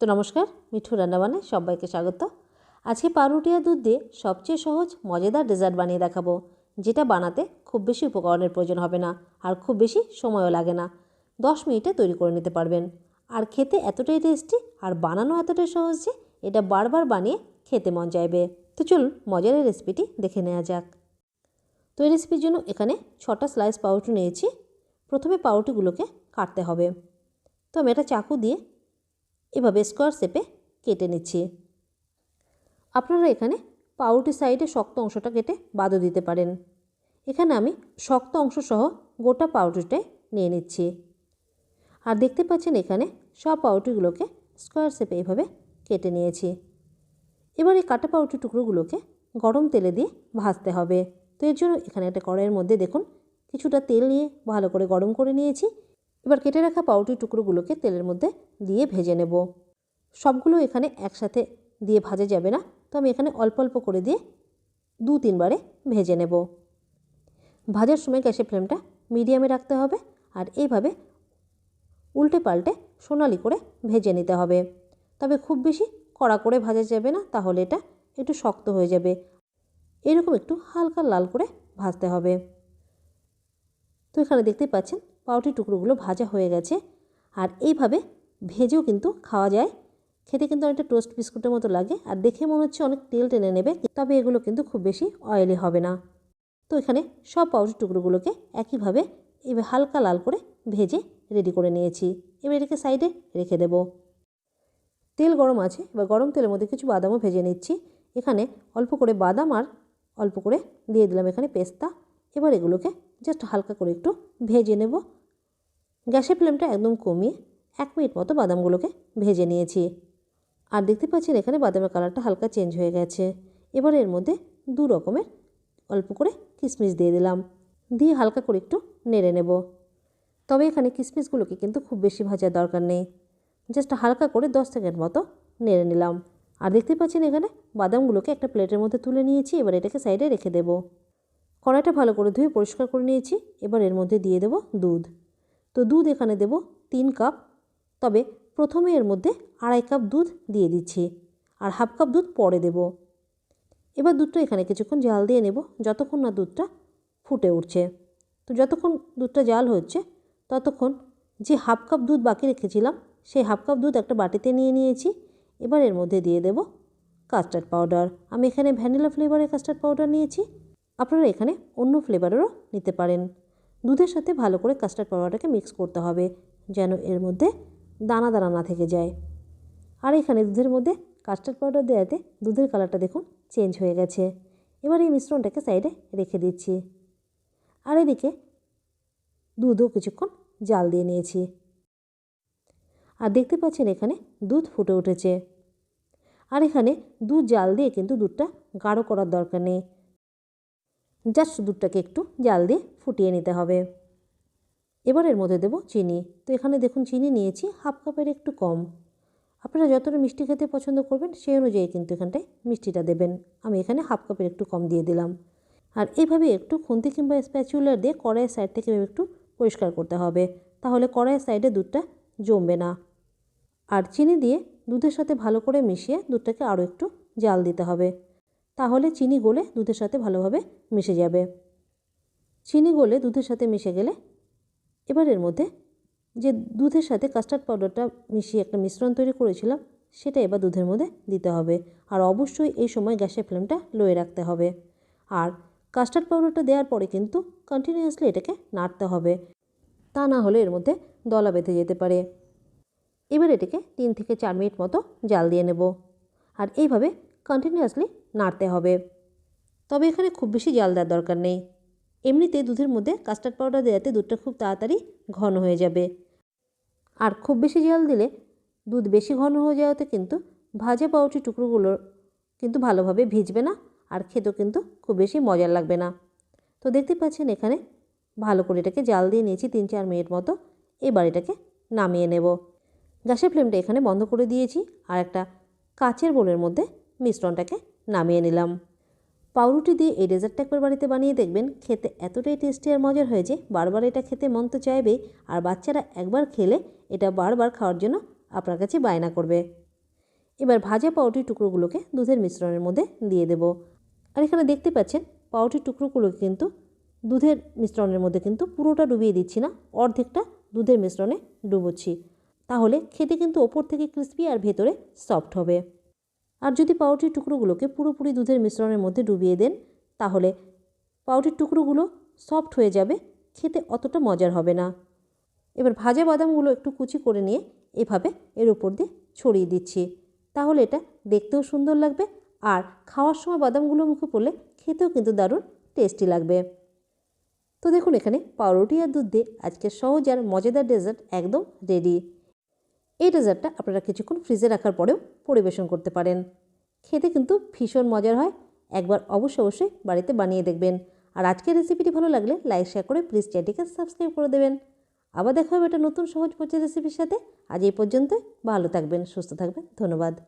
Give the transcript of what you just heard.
তো নমস্কার, মিঠু রান্নাবান্নায় সবাইকে স্বাগত। আজকে পাউরুটি আর দুধ দিয়ে সবচেয়ে সহজ, মজাদার ডেজার্ট বানিয়ে দেখাবো, যেটা বানাতে খুব বেশি উপকরণের প্রয়োজন হবে না আর খুব বেশি সময়ও লাগে না। দশ মিনিটে তৈরি করে নিতে পারবেন। আর খেতে এতটাই টেস্টি আর বানানো এতটাই সহজ যে এটা বারবার বানিয়ে খেতে মন চাইবে। তো চলুন মজার এই রেসিপিটি দেখে নেওয়া যাক। তো এই রেসিপির জন্য এখানে ছটা স্লাইস পাউরুটি নিয়েছি। প্রথমে পাউরুটিগুলোকে কাটতে হবে। তো আমি এটা চাকু দিয়ে এভাবে স্কোয়ার শেপে কেটে নিচ্ছি। আপনারা এখানে পাউরুটির সাইডে শক্ত অংশটা কেটে বাদও দিতে পারেন। এখানে আমি শক্ত অংশ সহ গোটা পাউরুটিটাই নিয়ে নিচ্ছি। আর দেখতে পাচ্ছেন এখানে সব পাউরুটিগুলোকে স্কোয়ার শেপে এভাবে কেটে নিয়েছি। এবার এই কাটা পাউরুটি টুকরোগুলোকে গরম তেলে দিয়ে ভাজতে হবে। তো এর জন্য এখানে একটা কড়াইয়ের মধ্যে দেখুন, কিছুটা তেল নিয়ে ভালো করে গরম করে নিয়েছি। এবার কেটে রাখা পাউরুটির টুকরোগুলোকে তেলের মধ্যে দিয়ে ভেজে নেব। সবগুলো এখানে একসাথে দিয়ে ভাজা যাবে না, তো আমি এখানে অল্প অল্প করে দিয়ে দু তিনবারে ভেজে নেব। ভাজার সময় গ্যাসের ফ্লেমটা মিডিয়ামে রাখতে হবে আর এইভাবে উল্টে পাল্টে সোনালি করে ভেজে নিতে হবে। তবে খুব বেশি কড়া করে ভাজা যাবে না, তাহলে এটা একটু শক্ত হয়ে যাবে। এরকম একটু হালকা লাল করে ভাজতে হবে। তো এখানে দেখতে পাচ্ছেন পাউটির টুকরোগুলো ভাজা হয়ে গেছে। আর এইভাবে ভেজেও কিন্তু খাওয়া যায়। খেতে কিন্তু অনেকটা টোস্ট বিস্কুটের মতো লাগে। আর দেখে মনে হচ্ছে অনেক তেল টেনে নেবে, তবে এগুলো কিন্তু খুব বেশি অয়েলি হবে না। তো এখানে সব পাউডার টুকরোগুলোকে একইভাবে এবার হালকা লাল করে ভেজে রেডি করে নিয়েছি। এবার এটাকে সাইডে রেখে দেব। তেল গরম আছে, এবার গরম তেলের মধ্যে কিছু বাদামও ভেজে নিচ্ছি। এখানে অল্প করে বাদাম আর অল্প করে দিয়ে দিলাম এখানে পেস্তা। এবার এগুলোকে জাস্ট হালকা করে একটু ভেজে নেব। গ্যাসের ফ্লেমটা একদম কমিয়ে এক মিনিট মতো বাদামগুলোকে ভেজে নিয়েছি। আর দেখতে পাচ্ছেন এখানে বাদামের কালারটা হালকা চেঞ্জ হয়ে গেছে। এবার এর মধ্যে দু রকমের অল্প করে কিশমিশ দিয়ে দিলাম। দিয়ে হালকা করে একটু নেড়ে নেব। তবে এখানে কিশমিশগুলোকে কিন্তু খুব বেশি ভাজার দরকার নেই। জাস্ট হালকা করে দশ সেকেন্ড মতো নেড়ে নিলাম। আর দেখতে পাচ্ছেন এখানে বাদামগুলোকে একটা প্লেটের মধ্যে তুলে নিয়েছি। এবার এটাকে সাইডে রেখে দেব। কড়াইটা ভালো করে ধুয়ে পরিষ্কার করে নিয়েছি। এবার এর মধ্যে দিয়ে দেব দুধ। তো দুধ এখানে দেব তিন কাপ। তবে প্রথমে এর মধ্যে আড়াই কাপ দুধ দিয়ে দিচ্ছি আর হাফ কাপ দুধ পরে দেব। এবার দুধটা এখানে কিছুক্ষণ জাল দিয়ে নেব যতক্ষণ না দুধটা ফুটে উঠছে। তো যতক্ষণ দুধটা জাল হচ্ছে ততক্ষণ যে হাফ কাপ দুধ বাকি রেখেছিলাম সেই হাফ কাপ দুধ একটা বাটিতে নিয়ে নিয়েছি। এবার এর মধ্যে দিয়ে দেব কাস্টার্ড পাউডার। আমি এখানে ভ্যানিলা ফ্লেভারের কাস্টার্ড পাউডার নিয়েছি। আপনারা এখানে অন্য ফ্লেভারেরও নিতে পারেন। দুধের সাথে ভালো করে কাস্টার্ড পাউডারটাকে মিক্স করতে হবে, যেন এর মধ্যে দানা দানা না থেকে যায়। আর এখানে দুধের মধ্যে কাস্টার্ড পাউডার দেওয়াতে দুধের কালারটা দেখুন চেঞ্জ হয়ে গেছে। এবার এই মিশ্রণটাকে সাইডে রেখে দিচ্ছি। আর এদিকে দুধও কিছুক্ষণ জাল দিয়ে নিয়েছি। আর দেখতে পাচ্ছেন এখানে দুধ ফুটে উঠেছে। আর এখানে দুধ জাল দিয়ে কিন্তু দুধটা গাঢ় করার দরকার নেই। জাস্ট দুধটাকে একটু জাল দিয়ে ফুটিয়ে নিতে হবে। এবার এর মধ্যে দেবো চিনি। তো এখানে দেখুন চিনি নিয়েছি, হাফ কাপের একটু কম। আপনারা যতটা মিষ্টি খেতে পছন্দ করবেন, সেই অনুযায়ী কিন্তু এখানটায় মিষ্টিটা দেবেন। আমি এখানে হাফ কাপের একটু কম দিয়ে দিলাম। আর এইভাবে একটু খুন্তি কিংবা স্প্যাচুলার দিয়ে কড়াইয়ের সাইড থেকে একটু পরিষ্কার করতে হবে। তাহলে কড়াইয়ের সাইডে দুধটা জমবে না। আর চিনি দিয়ে দুধের সাথে ভালো করে মিশিয়ে দুধটাকে আরও একটু জাল দিতে হবে। তাহলে চিনি গলে দুধের সাথে ভালোভাবে মিশে যাবে। চিনি গলে দুধের সাথে মিশে গেলে এবার এর মধ্যে যে দুধের সাথে কাস্টার্ড পাউডারটা মিশিয়ে একটা মিশ্রণ তৈরি করেছিলাম, সেটা এবার দুধের মধ্যে দিতে হবে। আর অবশ্যই এই সময় গ্যাসের ফ্লেমটা লোয়ে রাখতে হবে। আর কাস্টার্ড পাউডারটা দেওয়ার পরে কিন্তু কন্টিনিউয়াসলি এটাকে নাড়তে হবে। তা না হলে এর মধ্যে দলা বেঁধে যেতে পারে। এবার এটাকে তিন থেকে চার মিনিট মতো জাল দিয়ে নেব। আর এইভাবে কন্টিনিউয়াসলি নাড়তে হবে। তবে এখানে খুব বেশি জাল দেওয়ার দরকার নেই। এমনিতে দুধের মধ্যে কাস্টার্ড পাউডার দেওয়াতে দুধটা খুব তাড়াতাড়ি ঘন হয়ে যাবে। আর খুব বেশি জল দিলে দুধ বেশি ঘন হয়ে যাওয়াতে কিন্তু ভাজা পাউরুটি টুকরোগুলো কিন্তু ভালোভাবে ভিজবে না আর খেতেও কিন্তু খুব বেশি মজার লাগবে না। তো দেখতে পাচ্ছেন এখানে ভালো করে এটাকে জাল দিয়ে নিয়েছি তিন চার মিনিট মতো। এবার এটাকে নামিয়ে নেব। গ্যাসের ফ্লেমটা এখানে বন্ধ করে দিয়েছি আর একটা কাচের বোলের মধ্যে মিশ্রণটাকে নামিয়ে নিলাম। পাউরুটি দিয়ে এই ডেজার্টটা একবার বাড়িতে বানিয়ে দেখবেন। খেতে এতটাই টেস্টি আর মজার হয়েছে বারবার এটা খেতে মন তো চাইবেই আর বাচ্চারা একবার খেলে এটা বারবার খাওয়ার জন্য আপনার কাছে বায়না করবে। এবার ভাজা পাউরুটির টুকরোগুলোকে দুধের মিশ্রণের মধ্যে দিয়ে দেব। আর এখানে দেখতে পাচ্ছেন, পাউরুটির টুকরোগুলোকে কিন্তু দুধের মিশ্রণের মধ্যে কিন্তু পুরোটা ডুবিয়ে দিচ্ছি না, অর্ধেকটা দুধের মিশ্রণে ডুবোচ্ছি। তাহলে খেতে কিন্তু ওপর থেকে ক্রিস্পি আর ভেতরে সফট হবে। আর যদি পাউরুটির টুকরোগুলোকে পুরোপুরি দুধের মিশ্রণের মধ্যে ডুবিয়ে দেন, তাহলে পাউরুটির টুকরোগুলো সফট হয়ে যাবে, খেতে অতটা মজার হবে না। এবার ভাজা বাদামগুলো একটু কুচি করে নিয়ে এভাবে এর উপর দিয়ে ছড়িয়ে দিচ্ছি। তাহলে এটা দেখতেও সুন্দর লাগবে আর খাওয়ার সময় বাদামগুলো মুখে পড়লে খেতেও কিন্তু দারুণ টেস্টি লাগবে। তো দেখুন এখানে পাউরুটি আর দুধ দিয়ে আজকের সহজ আর মজাদার ডেজার্ট একদম রেডি। এই ডেজার্টটা আপনারা কিছুক্ষণ ফ্রিজে রাখার পরেও পরিবেশন করতে পারেন। খেতে কিন্তু ভীষণ মজার হয়। একবার অবশ্যই অবশ্যই বাড়িতে বানিয়ে দেখবেন। আর আজকের রেসিপিটি ভালো লাগলে লাইক, শেয়ার করে প্লিজ চ্যানেলটিকে সাবস্ক্রাইব করে দেবেন। আবার দেখা হবে একটা নতুন সহজ পচের রেসিপির সাথে। আজ এই পর্যন্তই। ভালো থাকবেন, সুস্থ থাকবেন। ধন্যবাদ।